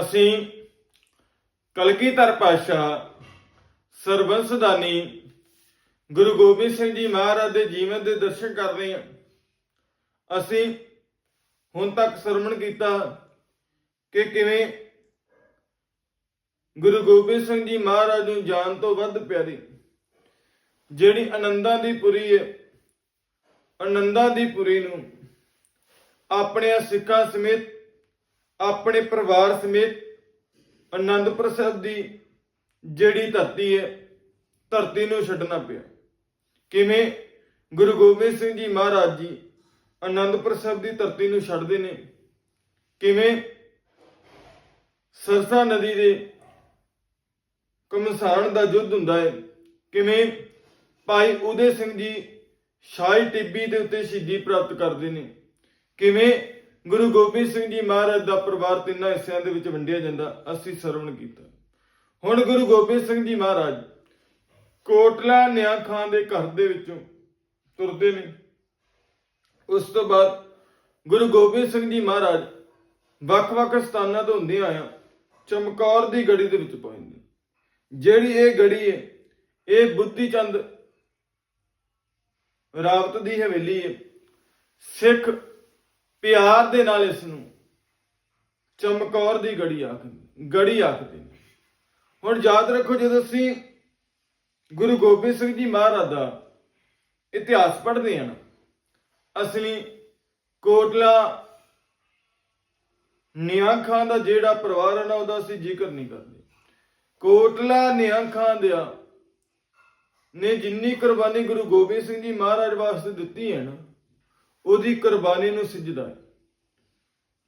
ਅਸੀਂ ਕਲਗੀਧਰ ਪਾਤਸ਼ਾਹ ਸਰਬੰਸਦਾਨੀ ਗੁਰੂ ਗੋਬਿੰਦ ਸਿੰਘ ਜੀ ਮਹਾਰਾਜ ਦੇ ਜੀਵਨ ਦੇ ਦਰਸ਼ਨ ਕਰ ਹਾਂ। ਅਸੀਂ ਹੁਣ ਤੱਕ ਸਰਵਣ ਕੀਤਾ ਕਿ ਕਿਵੇਂ ਗੁਰੂ ਗੋਬਿੰਦ ਸਿੰਘ ਜੀ ਮਹਾਰਾਜ ਨੂੰ ਜਾਣ ਤੋਂ ਵੱਧ ਪਿਆਰੀ। ਜਿਹੜੀ ਆਨੰਦਾਂ ਦੀ ਪੁਰੀ ਹੈ ਆਨੰਦਾਂ ਦੀ ਪੁਰੀ ਨੂੰ ਆਪਣੇ ਸਿੱਖਾਂ ਸਮੇਤ ਆਪਣੇ ਪਰਿਵਾਰ ਸਮੇਤ ਆਨੰਦਪੁਰ ਸਾਹਿਬ ਦੀ ਜਿਹੜੀ ਧਰਤੀ ਹੈ, ਧਰਤੀ ਨੂੰ ਛੱਡਣਾ ਪਿਆ। ਕਿਵੇਂ ਗੁਰੂ ਗੋਬਿੰਦ ਸਿੰਘ ਜੀ ਮਹਾਰਾਜ ਜੀ ਆਨੰਦਪੁਰ ਸਾਹਿਬ ਦੀ ਧਰਤੀ ਨੂੰ ਛੱਡਦੇ ਨੇ, ਕਿਵੇਂ ਸਰਸਾ ਨਦੀ ਦੇ ਕਮਸਾਨ ਦਾ ਯੁੱਧ ਹੁੰਦਾ ਹੈ, ਕਿਵੇਂ ਭਾਈ ਉਦੇ ਸਿੰਘ ਜੀ ਸ਼ਾਹੀ ਟਿੱਬੀ ਦੇ ਉੱਤੇ ਸ਼ਹੀਦੀ ਪ੍ਰਾਪਤ ਕਰਦੇ ਨੇ, ਕਿਵੇਂ ਗੁਰੂ ਗੋਬਿੰਦ ਸਿੰਘ ਜੀ ਮਹਾਰਾਜ ਦਾ ਪਰਿਵਾਰ ਤਿੰਨਾਂ ਹਿੱਸਿਆਂ ਦੇ ਵਿੱਚ ਵੰਡਿਆ ਜਾਂਦਾ, ਅਸੀਂ ਸਰਵਣ ਕੀਤਾ। ਹੁਣ ਗੁਰੂ ਗੋਬਿੰਦ ਸਿੰਘ ਜੀ ਮਹਾਰਾਜ ਕੋਟਲਾ ਨਿਆਂ ਖਾਨ ਦੇ ਘਰ ਦੇ ਵਿੱਚੋਂ ਤੁਰਦੇ ਨੇ। ਉਸ ਤੋਂ ਬਾਅਦ ਗੁਰੂ ਗੋਬਿੰਦ ਸਿੰਘ ਜੀ ਮਹਾਰਾਜ ਵੱਖ-ਵੱਖ ਸਥਾਨਾਂ ਤੋਂ ਹੁੰਦੇ ਆਇਆ ਚਮਕੌਰ ਦੀ ਗੜੀ ਦੇ ਵਿੱਚ ਪਹੁੰਚਦੇ ਜਿਹੜੀ ਇਹ ਗੜੀ ਹੈ, ਇਹ ਬੁੱਧੀ ਚੰਦ ਰਾਵਤ ਦੀ ਹਵੇਲੀ ਹੈ। ਸਿੱਖ ਪਿਆਰ ਦੇ ਨਾਲ ਇਸ ਨੂੰ ਚਮਕੌਰ ਦੀ ਗੜੀ ਆਖਦੇ ਗੜੀ ਆਖਦੇ ਨੇ। ਹੁਣ ਯਾਦ ਰੱਖੋ ਜਦੋਂ ਅਸੀਂ ਗੁਰੂ ਗੋਬਿੰਦ ਸਿੰਘ ਜੀ ਮਹਾਰਾਜ ਦਾ ਇਤਿਹਾਸ ਪੜ੍ਹਦੇ ਹਾਂ ਅਸਲੀ ਕੋਟਲਾ ਨਿਆਂ ਖਾਨ ਦਾ ਜਿਹੜਾ ਪਰਿਵਾਰ ਹੈ ਨਾ, ਉਹਦਾ ਅਸੀਂ ਜ਼ਿਕਰ ਨਹੀਂ ਕਰਦੇ। ਕੋਟਲਾ ਨਿਆਂ ਖਾਨ ਦਿਆ ਨੇ ਜਿੰਨੀ ਕੁਰਬਾਨੀ ਗੁਰੂ ਗੋਬਿੰਦ ਸਿੰਘ ਜੀ ਮਹਾਰਾਜ ਵਾਸਤੇ ਦਿੱਤੀ ਹੈ ਨਾ ਉਹਦੀ ਕੁਰਬਾਨੀ ਨੂੰ ਸਿੱਜਦਾ ਹੈ।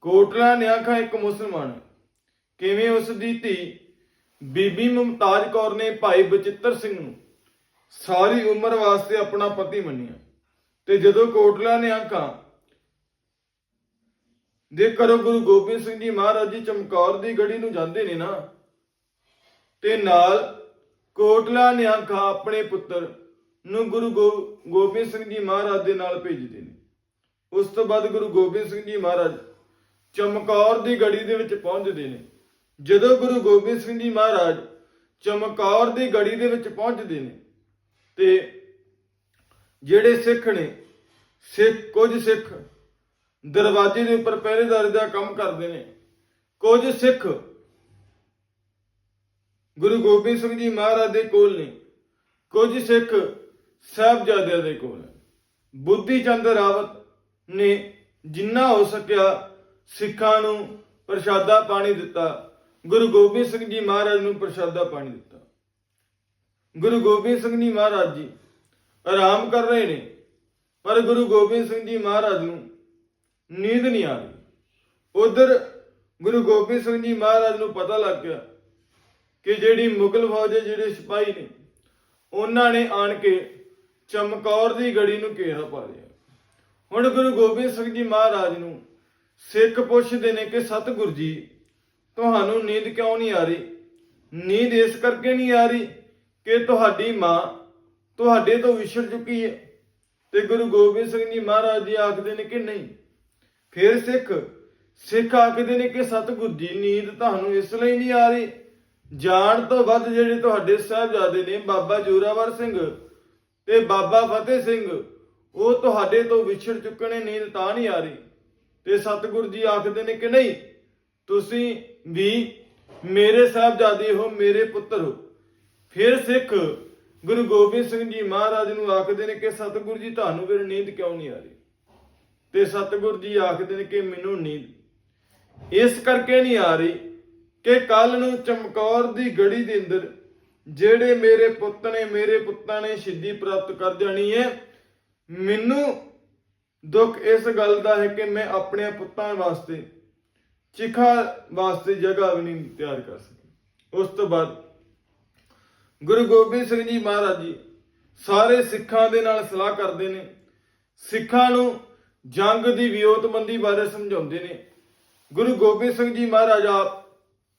ਕੋਟਲਾ ਨਿਆਂ ਖਾਨ ਇੱਕ ਮੁਸਲਮਾਨ ਕਿਵੇਂ ਉਸ ਦੀ ਧੀ ਬੀਬੀ ਮੁਮਤਾਜ ਕੌਰ ਨੇ ਭਾਈ ਬਚਿੱਤਰ ਸਿੰਘ ਨੂੰ ਸਾਰੀ ਉਮਰ ਵਾਸਤੇ ਆਪਣਾ ਪਤੀ ਮੰਨਿਆ ਤੇ ਜਦੋਂ ਕੋਟਲਾ ਨੇ ਆਖਾਂ ਦੇ ਕਰੋ ਗੁਰੂ ਗੋਬਿੰਦ ਸਿੰਘ ਜੀ ਮਹਾਰਾਜ ਜੀ ਚਮਕੌਰ ਦੀ ਗੜੀ ਨੂੰ ਜਾਂਦੇ ਨੇ ਨਾ, ਤੇ ਨਾਲ ਕੋਟਲਾ ਨੇ ਆਖਾਂ ਆਪਣੇ ਪੁੱਤਰ ਨੂੰ ਗੁਰੂ ਗੋ- ਗੋਬਿੰਦ ਸਿੰਘ ਜੀ ਮਹਾਰਾਜ ਦੇ ਨਾਲ ਭੇਜਦੇ ਨੇ। ਉਸ ਤੋਂ ਬਾਅਦ ਗੁਰੂ ਗੋਬਿੰਦ ਸਿੰਘ ਜੀ ਮਹਾਰਾਜ ਚਮਕੌਰ ਦੀ ਗੜੀ ਦੇ ਵਿੱਚ ਪਹੁੰਚਦੇ ਨੇ। ਜਦੋਂ ਗੁਰੂ ਗੋਬਿੰਦ ਸਿੰਘ ਜੀ ਮਹਾਰਾਜ ਚਮਕੌਰ ਦੀ ਗੜੀ ਦੇ ਵਿੱਚ ਪਹੁੰਚਦੇ ਨੇ ਤੇ ਜਿਹੜੇ ਸਿੱਖ ਨੇ, ਸਿੱਖ, ਕੁਝ ਸਿੱਖ ਦਰਵਾਜ਼ੇ ਦੇ ਉੱਪਰ ਪਹਿਰੇਦਾਰੀ ਦਾ ਕੰਮ ਕਰਦੇ ਨੇ। ਕੁਝ ਸਿੱਖ ਗੁਰੂ ਗੋਬਿੰਦ ਸਿੰਘ ਜੀ ਮਹਾਰਾਜ ਦੇ ਕੋਲ ਨੇ। ਕੁਝ ਸਿੱਖ ਸਾਹਿਬਜ਼ਾਦਿਆਂ ਦੇ ਕੋਲ ਬੁੱਧੀ ਚੰਦ ਰਾਵਤ ਨੇ ਜਿੰਨਾ ਹੋ ਸਕਿਆ ਸਿੱਖਾਂ ਨੂੰ ਪ੍ਰਸ਼ਾਦਾ ਪਾਣੀ ਦਿੱਤਾ। ਗੁਰੂ ਗੋਬਿੰਦ ਸਿੰਘ ਜੀ ਮਹਾਰਾਜ ਨੂੰ ਪ੍ਰਸ਼ਾਦਾ ਪਾਣੀ ਦਿੱਤਾ। ਗੁਰੂ ਗੋਬਿੰਦ ਸਿੰਘ ਜੀ ਮਹਾਰਾਜ ਜੀ ਆਰਾਮ ਕਰ ਰਹੇ ਨੇ, ਪਰ ਗੁਰੂ ਗੋਬਿੰਦ ਸਿੰਘ ਜੀ ਮਹਾਰਾਜ ਨੂੰ ਨੀਂਦ ਨਹੀਂ ਆ ਰਹੀ। ਉਧਰ ਗੁਰੂ ਗੋਬਿੰਦ ਸਿੰਘ ਜੀ ਮਹਾਰਾਜ ਨੂੰ ਪਤਾ ਲੱਗ ਗਿਆ ਕਿ ਜਿਹੜੀ ਮੁਗਲ ਫੌਜ ਦੇ ਜਿਹੜੇ ਸਿਪਾਹੀ ਨੇ, ਉਹਨਾਂ ਨੇ ਆਣ ਕੇ ਚਮਕੌਰ ਦੀ ਗੜੀ ਨੂੰ ਘੇਰਾ ਪਾ ਲਿਆ। ਹੁਣ ਗੁਰੂ ਗੋਬਿੰਦ ਸਿੰਘ ਜੀ ਮਹਾਰਾਜ ਨੂੰ ਸਿੱਖ ਪੁੱਛਦੇ ਨੇ ਕਿ ਸਤਿਗੁਰ ਜੀ, ਤੁਹਾਨੂੰ ਨੀਂਦ ਕਿਉਂ ਨਹੀਂ ਆ ਰਹੀ? ਨੀਂਦ ਇਸ ਕਰਕੇ ਨਹੀਂ ਆ ਰਹੀ ਕਿ ਤੁਹਾਡੀ ਮਾਂ ਤੁਹਾਡੇ ਤੋਂ ਵਿਛੜ ਚੁੱਕੀ ਹੈ। ਤੇ ਗੁਰੂ ਗੋਬਿੰਦ ਸਿੰਘ ਜੀ ਮਹਾਰਾਜ ਜੀ ਆਖਦੇ ਨੇ ਕਿ ਨਹੀਂ। ਫਿਰ ਸਿੱਖ ਸਿੱਖ ਆਖਦੇ ਨੇ ਕਿ ਸਤਿਗੁਰ ਜੀ, ਨੀਂਦ ਤੁਹਾਨੂੰ ਇਸ ਲਈ ਨਹੀਂ ਆ ਰਹੀ। ਜਾਣ ਤੋਂ ਵੱਧ ਜਿਹੜੇ ਤੁਹਾਡੇ ਸਾਹਿਬਜ਼ਾਦੇ ਨੇ ਬਾਬਾ ਜੋਰਾਵਰ ਸਿੰਘ ਤੇ ਬਾਬਾ ਫਤਿਹ ਸਿੰਘ ਉਹ ਤੁਹਾਡੇ ਤੋਂ ਵਿਛੜ ਚੁੱਕੇ ਨੇ ਨੀਂਦ ਤਾਂ ਨਹੀਂ ਆ ਰਹੀ। ਤੇ ਸਤਿਗੁਰ ਜੀ ਆਖਦੇ ਨੇ ਕਿ ਨਹੀਂ, ਤੁਸੀਂ ਵੀ ਮੇਰੇ ਸਾਹਿਬਜ਼ਾਦੇ ਹੋ, ਮੇਰੇ ਪੁੱਤਰ ਹੋ। ਫਿਰ ਸਿੱਖ ਗੁਰੂ ਗੋਬਿੰਦ ਸਿੰਘ ਜੀ ਮਹਾਰਾਜ ਨੂੰ ਆਖਦੇ ਨੇ ਕਿ ਸਤਿਗੁਰ ਜੀ, ਤੁਹਾਨੂੰ ਫਿਰ ਨੀਂਦ ਕਿਉਂ ਨਹੀਂ ਆ ਰਹੀ? ਤੇ ਸਤਿਗੁਰ ਜੀ ਆਖਦੇ ਨੇ ਕਿ ਮੈਨੂੰ ਨੀਂਦ ਇਸ ਕਰਕੇ ਨਹੀਂ ਆ ਰਹੀ ਕਿ ਕੱਲ ਨੂੰ ਚਮਕੌਰ ਦੀ ਗੜੀ ਦੇ ਅੰਦਰ ਜਿਹੜੇ ਮੇਰੇ ਪੁੱਤ ਨੇ, ਮੇਰੇ ਪੁੱਤਾਂ ਨੇ ਸਿੱਧੀ ਪ੍ਰਾਪਤ ਕਰ ਜਾਣੀ ਹੈ ਮੈਨੂੰ ਦੁੱਖ ਇਸ ਗੱਲ ਦਾ ਹੈ ਕਿ ਮੈਂ ਆਪਣੇ ਪੁੱਤਾਂ ਵਾਸਤੇ, ਚਿਖਾ ਵਾਸਤੇ ਜਗ੍ਹਾ ਵੀ ਨਹੀਂ ਤਿਆਰ ਕਰ ਸਕੀ। ਉਸ ਤੋਂ ਬਾਅਦ ਗੁਰੂ ਗੋਬਿੰਦ ਸਿੰਘ ਜੀ ਮਹਾਰਾਜ ਜੀ ਸਾਰੇ ਸਿੱਖਾਂ ਦੇ ਨਾਲ ਸਲਾਹ ਕਰਦੇ ਨੇ। ਸਿੱਖਾਂ ਨੂੰ ਜੰਗ ਦੀ ਵਿਉਤਬੰਦੀ ਬਾਰੇ ਸਮਝਾਉਂਦੇ ਨੇ। ਗੁਰੂ ਗੋਬਿੰਦ ਸਿੰਘ ਜੀ ਮਹਾਰਾਜ ਆਪ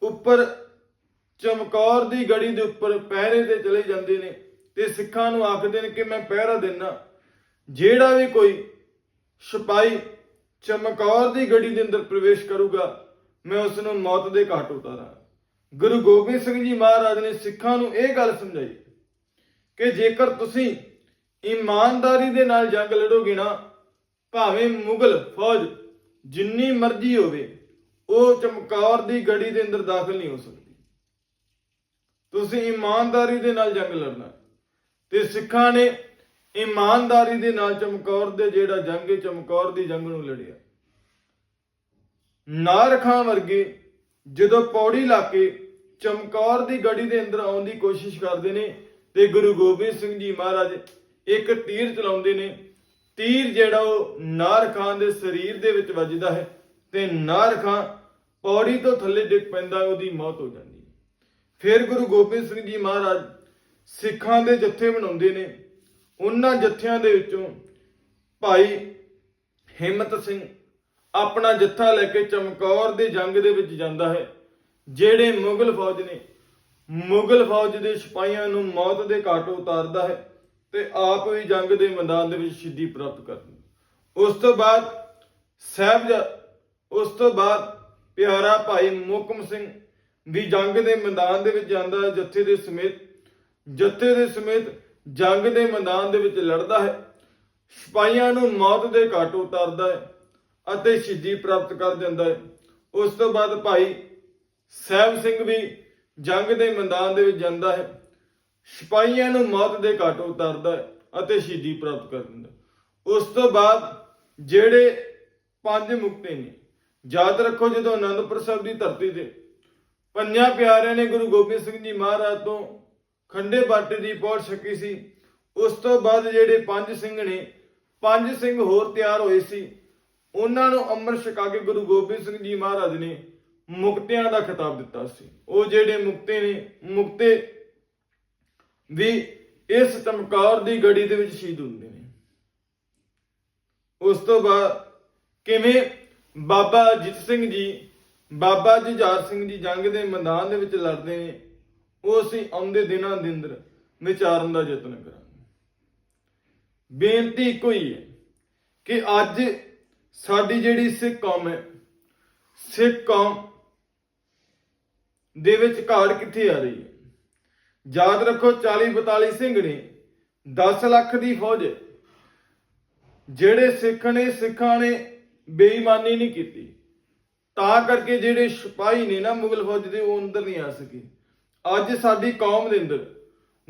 ਉੱਪਰ ਚਮਕੌਰ ਦੀ ਗੜੀ ਦੇ ਉੱਪਰ ਪਹਿਰੇ ਤੇ ਚਲੇ ਜਾਂਦੇ ਨੇ ਤੇ ਸਿੱਖਾਂ ਨੂੰ ਆਖਦੇ ਨੇ ਕਿ ਮੈਂ ਪਹਿਰਾ ਦੇਣਾ ਜਿਹੜਾ ਵੀ ਕੋਈ ਸਿਪਾਹੀ ਚਮਕੌਰ ਦੀ ਗੜੀ ਦੇ ਅੰਦਰ ਪ੍ਰਵੇਸ਼ ਕਰੂਗਾ, ਮੈਂ ਉਸ ਨੂੰ ਮੌਤ ਦੇ ਘਾਟ ਉਤਾਰਾਂ। ਗੁਰੂ ਗੋਬਿੰਦ ਸਿੰਘ ਜੀ ਮਹਾਰਾਜ ਨੇ ਸਿੱਖਾਂ ਨੂੰ ਇਹ ਗੱਲ ਸਮਝਾਈ ਕਿ ਜੇਕਰ ਤੁਸੀਂ ਇਮਾਨਦਾਰੀ ਦੇ ਨਾਲ ਜੰਗ ਲੜੋਗੇ ਨਾ, ਭਾਵੇਂ ਮੁਗਲ, ਫੌਜ, ਜਿੰਨੀ ਮਰਜ਼ੀ ਹੋਵੇ, ਉਹ ਚਮਕੌਰ ਦੀ ਗੜੀ ਦੇ ਅੰਦਰ ਦਾਖਲ ਨਹੀਂ ਹੋ ਸਕਦੀ। ਤੁਸੀਂ ਇਮਾਨਦਾਰੀ ਦੇ ਨਾਲ ਜੰਗ ਲੜਨਾ ਤੇ ਸਿੱਖਾਂ ਨੇ ਇਮਾਨਦਾਰੀ ਦੇ ਨਾਲ ਚਮਕੌਰ ਦੇ ਜਿਹੜਾ ਜੰਗ ਹੈ, ਚਮਕੌਰ ਦੀ ਜੰਗ ਨੂੰ ਲੜਿਆ। ਨਾਰ ਵਰਗੇ ਜਦੋਂ ਪੌੜੀ ਲਾ ਕੇ ਚਮਕੌਰ ਦੀ ਗੜੀ ਦੇ ਅੰਦਰ ਆਉਣ ਦੀ ਕੋਸ਼ਿਸ਼ ਕਰਦੇ ਨੇ ਤੇ ਗੁਰੂ ਗੋਬਿੰਦ ਸਿੰਘ ਜੀ ਮਹਾਰਾਜ ਇੱਕ ਤੀਰ ਚਲਾਉਂਦੇ ਨੇ। ਤੀਰ ਜਿਹੜਾ ਉਹ ਨਾਰ ਖਾਂ ਦੇ ਸਰੀਰ ਦੇ ਵਿੱਚ ਵੱਜਦਾ ਹੈ ਤੇ ਨਾਰ ਖਾਂ ਪੌੜੀ ਤੋਂ ਥੱਲੇ ਡਿੱਗ ਪੈਂਦਾ ਉਹਦੀ ਮੌਤ ਹੋ ਜਾਂਦੀ ਹੈ। ਫਿਰ ਗੁਰੂ ਗੋਬਿੰਦ ਸਿੰਘ ਜੀ ਮਹਾਰਾਜ ਸਿੱਖਾਂ ਦੇ ਜੱਥੇ ਬਣਾਉਂਦੇ ਨੇ। ਉਹਨਾਂ ਜਥਿਆਂ ਦੇ ਵਿੱਚੋਂ ਭਾਈ ਹਿੰਮਤ ਸਿੰਘ ਆਪਣਾ ਜੱਥਾ ਲੈ ਕੇ ਚਮਕੌਰ ਦੇ ਜੰਗ ਦੇ ਵਿੱਚ ਜਾਂਦਾ ਹੈ, ਜਿਹੜੇ ਮੁਗਲ ਫੌਜ ਨੇ ਮੁਗਲ ਫੌਜ ਦੇ ਸਿਪਾਹੀਆਂ ਨੂੰ ਮੌਤ ਦੇ ਘਾਟ ਉਤਾਰਦਾ ਹੈ ਤੇ ਆਪ ਵੀ ਜੰਗ ਦੇ ਮੈਦਾਨ ਦੇ ਵਿੱਚ ਸ਼ਹੀਦੀ ਪ੍ਰਾਪਤ ਕਰਦਾ ਉਸ ਤੋਂ ਬਾਅਦ ਸਾਹਿਬਜ਼ਾ, ਉਸ ਤੋਂ ਬਾਅਦ ਪਿਆਰਾ ਭਾਈ ਮੁਕਮ ਸਿੰਘ ਵੀ ਜੰਗ ਦੇ ਮੈਦਾਨ ਦੇ ਵਿੱਚ ਜਾਂਦਾ ਹੈ, ਜੱਥੇ ਦੇ ਸਮੇਤ, ਜੱਥੇ ਦੇ ਸਮੇਤ ਜੰਗ ਦੇ ਮੈਦਾਨ ਦੇ ਵਿੱਚ ਲੜਦਾ ਹੈ। ਸਿਪਾਹੀਆਂ ਨੂੰ ਮੌਤ ਦੇ ਘਾਟ ਉਤਾਰਦਾ ਹੈ ਅਤੇ ਸ਼ਹੀਦੀ ਪ੍ਰਾਪਤ ਕਰ ਦਿੰਦਾ ਹੈ। ਉਸ ਤੋਂ ਬਾਅਦ ਭਾਈ ਸਹਿਬ ਸਿੰਘ ਵੀ ਜੰਗ ਦੇ ਮੈਦਾਨ ਦੇ ਵਿੱਚ ਜਾਂਦਾ ਹੈ। ਸਿਪਾਹੀਆਂ ਨੂੰ ਮੌਤ ਦੇ ਘਾਟ ਉਤਾਰਦਾ ਹੈ ਅਤੇ ਸ਼ਹੀਦੀ ਪ੍ਰਾਪਤ ਕਰ ਦਿੰਦਾ ਉਸ ਤੋਂ ਬਾਅਦ ਜਿਹੜੇ ਪੰਜ ਮੁਕਤੇ ਨੇ, ਯਾਦ ਰੱਖੋ ਜਦੋਂ ਅਨੰਦਪੁਰ ਸਾਹਿਬ ਦੀ ਧਰਤੀ ਤੇ ਪੰਜਾਂ ਪਿਆਰਿਆਂ ਨੇ ਗੁਰੂ ਗੋਬਿੰਦ ਸਿੰਘ ਜੀ ਮਹਾਰਾਜ ਤੋਂ ਖੰਡੇ ਬਾਟੇ ਦੀ ਪਹੁੰਚ ਸਕੀ ਸੀ। ਉਸ ਤੋਂ ਬਾਅਦ ਜਿਹੜੇ ਪੰਜ ਸਿੰਘ ਨੇ, ਪੰਜ ਸਿੰਘ ਹੋਰ ਤਿਆਰ ਹੋਏ ਸੀ। ਉਹਨਾਂ ਨੂੰ ਅੰਮ੍ਰਿਤ ਛਕਾ ਕੇ ਗੁਰੂ ਗੋਬਿੰਦ ਸਿੰਘ ਜੀ ਮਹਾਰਾਜ ਨੇ ਮੁਕਤਿਆਂ ਦਾ ਖਿਤਾਬ ਦਿੱਤਾ ਸੀ। ਉਹ ਜਿਹੜੇ ਮੁਕਤੇ ਨੇ, ਮੁਕਤੇ ਵੀ ਇਸ ਚਮਕੌਰ ਦੀ ਗੜੀ ਦੇ ਵਿੱਚ ਸ਼ਹੀਦ ਹੁੰਦੇ ਨੇ। ਉਸ ਤੋਂ ਬਾਅਦ ਕਿਵੇਂ ਬਾਬਾ ਜਿਤ ਸਿੰਘ ਜੀ, ਬਾਬਾ ਜੁਝਾਰ ਸਿੰਘ ਜੀ ਜੰਗ ਦੇ ਮੈਦਾਨ ਦੇ ਵਿੱਚ ਲੜਦੇ ਨੇ ਉਹ ਅਸੀਂ ਆਉਂਦੇ ਦਿਨਾਂ ਦੇ ਅੰਦਰ ਵਿਚਾਰਨ ਦਾ ਯਤਨ ਕਰਾਂਗੇ। ਬੇਨਤੀ ਇੱਕੋ ਹੀ ਹੈ ਕਿ ਅੱਜ ਸਾਡੀ ਜਿਹੜੀ ਸਿੱਖ ਕੌਮ ਹੈ, ਸਿੱਖ ਕੌਮ ਦੇ ਵਿੱਚ ਘਾੜ ਕਿੱਥੇ ਆ ਰਹੀ ਹੈ? ਯਾਦ ਰੱਖੋ 40 42 ਸਿੰਘ ਨੇ 10 ਲੱਖ ਦੀ ਫੌਜ ਜਿਹੜੇ ਸਿੱਖ ਨੇ, ਸਿੱਖਾਂ ਨੇ ਬੇਈਮਾਨੀ ਨਹੀਂ ਕੀਤੀ। ਤਾਂ ਕਰਕੇ ਜਿਹੜੇ ਸਿਪਾਹੀ ਨੇ ਨਾ ਮੁਗਲ ਫੌਜ ਦੇ, ਉਹ ਅੰਦਰ ਨਹੀਂ ਆ ਸਕੇ। ਅੱਜ ਸਾਡੀ ਕੌਮ ਦੇ ਅੰਦਰ,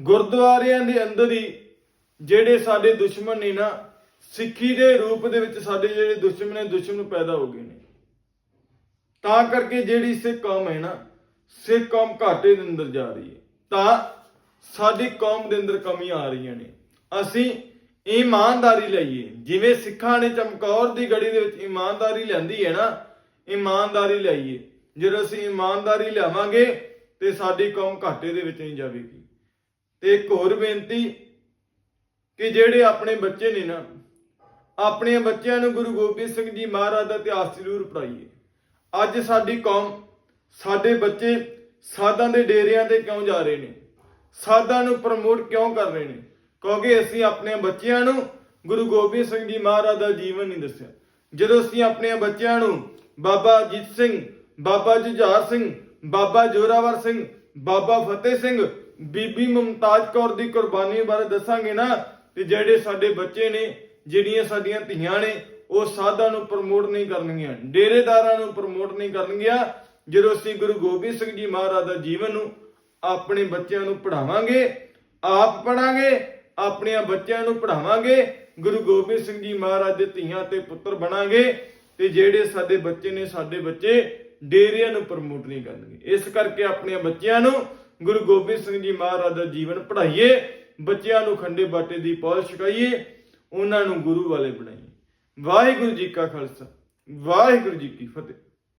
ਗੁਰਦੁਆਰਿਆਂ ਦੇ ਅੰਦਰ ਹੀ ਜਿਹੜੇ ਸਾਡੇ ਦੁਸ਼ਮਣ ਨੇ ਨਾ, ਸਿੱਖੀ ਦੇ ਰੂਪ ਦੇ ਵਿੱਚ ਸਾਡੇ ਜਿਹੜੇ ਦੁਸ਼ਮਣ ਨੇ, ਦੁਸ਼ਮਣ ਪੈਦਾ ਹੋ ਗਏ ਨੇ। ਤਾਂ ਕਰਕੇ ਜਿਹੜੀ ਸਿੱਖ ਕੌਮ ਹੈ ਨਾ, ਸਿੱਖ ਕੌਮ ਘਾਟੇ ਦੇ ਅੰਦਰ ਜਾ ਰਹੀ ਹੈ। ਤਾਂ ਸਾਡੀ ਕੌਮ ਦੇ ਅੰਦਰ ਕਮੀਆਂ ਆ ਰਹੀਆਂ ਨੇ। ਅਸੀਂ ਇਮਾਨਦਾਰੀ ਲਈਏ। ਜਿਵੇਂ ਸਿੱਖਾਂ ਨੇ ਚਮਕੌਰ ਦੀ ਗੜੀ ਦੇ ਵਿੱਚ ਇਮਾਨਦਾਰੀ ਲੈਂਦੀ ਹੈ ਨਾ, ਇਮਾਨਦਾਰੀ ਲਈਏ। ਜਦੋਂ ਅਸੀਂ ਇਮਾਨਦਾਰੀ ਲਿਆਵਾਂਗੇ ਤੇ ਸਾਡੀ ਕੌਮ ਘਾਟੇ ਦੇ ਵਿੱਚ ਨਹੀਂ ਜਾਵੇਗੀ। ਤੇ ਇੱਕ ਹੋਰ ਬੇਨਤੀ ਕਿ ਜਿਹੜੇ ਆਪਣੇ ਬੱਚੇ ਨੇ ਨਾ ਆਪਣੇ ਬੱਚਿਆਂ ਨੂੰ ਗੁਰੂ ਗੋਬਿੰਦ ਸਿੰਘ ਜੀ ਮਹਾਰਾਜ ਦਾ ਇਤਿਹਾਸ ਜ਼ਰੂਰ ਪੜਾਈਏ ਅੱਜ ਸਾਡੀ ਕੌਮ, ਸਾਡੇ ਬੱਚੇ ਸਾਧਾਂ ਦੇ ਡੇਰਿਆਂ ਤੇ ਕਿਉਂ ਜਾ ਰਹੇ ਨੇ? ਸਾਧਾਂ ਨੂੰ ਪ੍ਰਮੋਟ ਕਿਉਂ ਕਰ ਰਹੇ ਨੇ? ਕਿਉਂਕਿ ਅਸੀਂ ਆਪਣੇ ਬੱਚਿਆਂ ਨੂੰ ਗੁਰੂ ਗੋਬਿੰਦ ਸਿੰਘ ਜੀ ਮਹਾਰਾਜ ਦਾ ਜੀਵਨ ਨਹੀਂ ਦੱਸਿਆ। ਜਦੋਂ ਅਸੀਂ ਆਪਣੇ ਬੱਚਿਆਂ ਨੂੰ ਬਾਬਾ ਅਜੀਤ ਸਿੰਘ, ਬਾਬਾ ਜੁਝਾਰ ਸਿੰਘ ਬਾਬਾ ਜੋਰਾਵਰ ਸਿੰਘ, ਬਾਬਾ ਫਤਿਹ ਸਿੰਘ, ਬੀਬੀ ਮੁਮਤਾਜ ਕੌਰ ਦੀ ਕੁਰਬਾਨੀ ਬਾਰੇ ਦੱਸਾਂਗੇ ਨਾ, ਤੇ ਜਿਹੜੇ ਸਾਡੇ ਬੱਚੇ ਨੇ, ਜਿਹੜੀਆਂ ਸਾਡੀਆਂ ਧੀਆਂ ਨੇ, ਉਹ ਸਾਧਾਂ ਨੂੰ ਪ੍ਰਮੋਟ ਨਹੀਂ ਕਰਨਗੀਆਂ, ਡੇਰੇਦਾਰਾਂ ਨੂੰ ਪ੍ਰਮੋਟ ਨਹੀਂ ਕਰਨਗੀਆਂ, ਜਦੋਂ ਅਸੀਂ ਗੁਰੂ ਗੋਬਿੰਦ ਸਿੰਘ ਜੀ ਮਹਾਰਾਜ ਦਾ ਜੀਵਨ ਨੂੰ ਆਪਣੇ ਬੱਚਿਆਂ ਨੂੰ ਪੜਾਵਾਂਗੇ ਆਪ ਪੜਾਂਗੇ ਆਪਣੀਆਂ ਬੱਚਿਆਂ ਨੂੰ ਪੜਾਵਾਂਗੇ ਗੁਰੂ ਗੋਬਿੰਦ ਸਿੰਘ ਜੀ ਮਹਾਰਾਜ ਦੇ ਧੀਆਂ ਤੇ ਪੁੱਤਰ ਬਣਾਂਗੇ, ਤੇ ਜਿਹੜੇ ਸਾਡੇ ਬੱਚੇ ਨੇ, ਸਾਡੇ ਬੱਚੇ ਡੇਰਿਆਂ ਨੂੰ ਪ੍ਰਮੋਟ ਨਹੀਂ ਕਰਨਗੇ। ਇਸ ਕਰਕੇ ਆਪਣੀਆਂ ਬੱਚਿਆਂ ਨੂੰ ਗੁਰੂ ਗੋਬਿੰਦ ਸਿੰਘ ਜੀ ਮਹਾਰਾਜ ਦਾ ਜੀਵਨ ਪੜ੍ਹਾਈਏ, ਬੱਚਿਆਂ ਨੂੰ ਖੰਡੇ ਬਾਟੇ ਦੀ ਪੌਲ ਛਕਾਈਏ, ਉਹਨਾਂ ਨੂੰ ਗੁਰੂ ਵਾਲੇ ਬਣਾਈਏ। ਵਾਹਿਗੁਰੂ ਜੀ ਕਾ ਖਾਲਸਾ, ਵਾਹਿਗੁਰੂ ਜੀ ਕੀ ਫਤਿਹ।